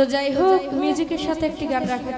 তো যাই হোক মিউজিকের সাথে একটি গান রাখার